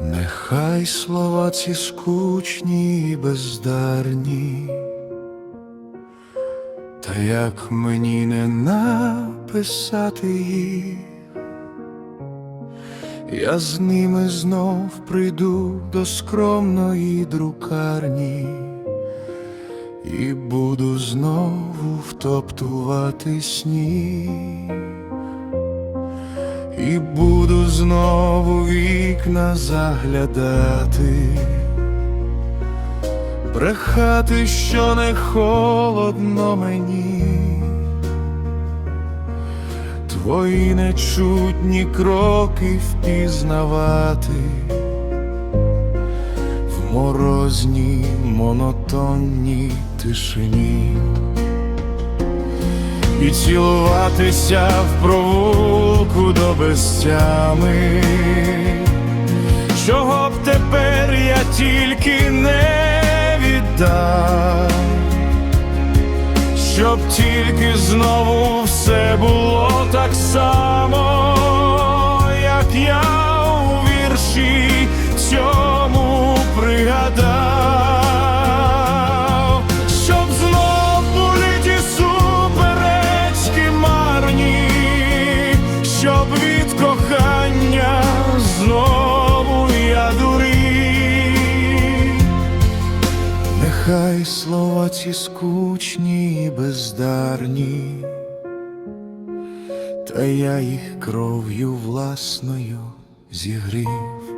Нехай слова ці скучні і бездарні, та як мені не написати їх, я з ними знов прийду до скромної друкарні і буду знову втоптувати сніг. І буду знову вікна заглядати, брехати, що не холодно мені, твої нечутні кроки впізнавати. В морозній монотонній тишині. І цілуватися в провулку до безтями, чого б тепер я тільки не віддав, щоб тільки знову все було так само, як я у вірші цьому пригадав, щоб знов були ті суперечки марні, щоб від кохання Нехай слова ці скучні і бездарні, та я їх кров'ю власною зігрів.